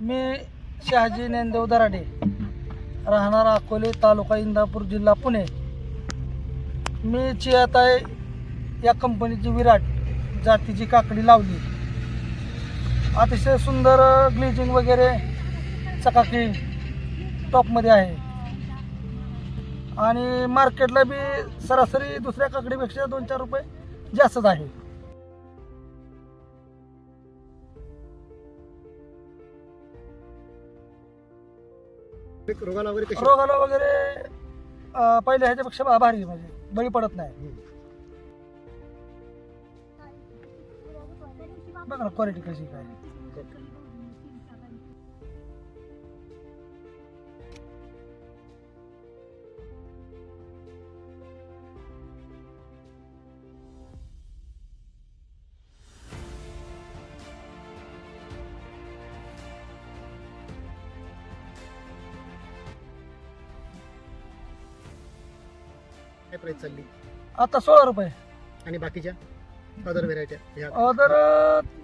मी शहाजी नेंदेव दराडे राहणार अकोले तालुका इंदापूर जिल्हा पुणे. मी चियाताय या कंपनीची विराट जातीची काकडी लावली. अतिशय सुंदर ग्लिचिंग वगैरे चकाकी टॉपमध्ये आहे. आणि मार्केटला बी सरासरी दुसऱ्या काकडीपेक्षा दोन चार रुपये जास्तच आहे. रोगाला वगैरे कशी रोगाला वगैरे अं, पहिल्या ह्याच्यापेक्षा भा- भारी आहे म्हणजे बळी पडत नाही. बघा ना क्वालिटी कशी काय. काय प्राइस चालली? आता सोळा रुपये. आणि बाकीच्या? अदर व्हेरायट्या ह्या. अदर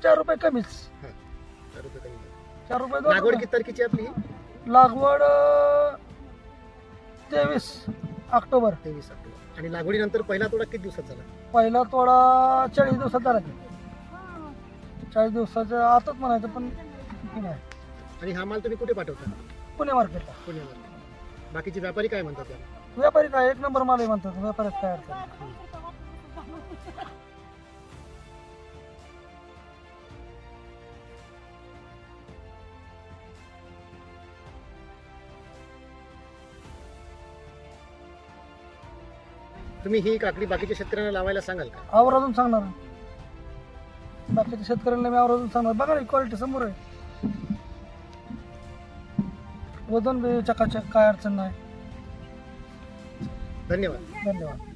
चार रुपये कमीच. चार रुपये कमी. चार रुपये दोन लागवड रुपये. किती तारखेची आपली? लागवड तेवीस ऑक्टोबर. तेवीस ऑक्टोबर. आणि लागवडीनंतर पहिला तोडा किती दिवसात झाला? पहिला तोडा चाळीस दिवसात झाला की. चाळीस दिवसाच्या आतच म्हणायचं पण नाही आणि हा माल तुम्ही कुठे पाठवता? पुणे मार्केटला पुण्यावर बाकीचे व्यापारी काय म्हणतात त्याला व्यापारी काय? एक नंबर माल म्हणतात व्यापाऱ्यात काय अडचण? नाही. तुम्ही ही काकडी बाकीच्या शेतकऱ्यांना लावायला सांगाल का? आवर्जून सांगणार बाकीच्या शेतकऱ्यांना मी आवर्जून सांगणार. बघा ना क्वालिटी समोर आहे. वजन बी चकाचक काय अडचण नाही. धन्यवाद धन्यवाद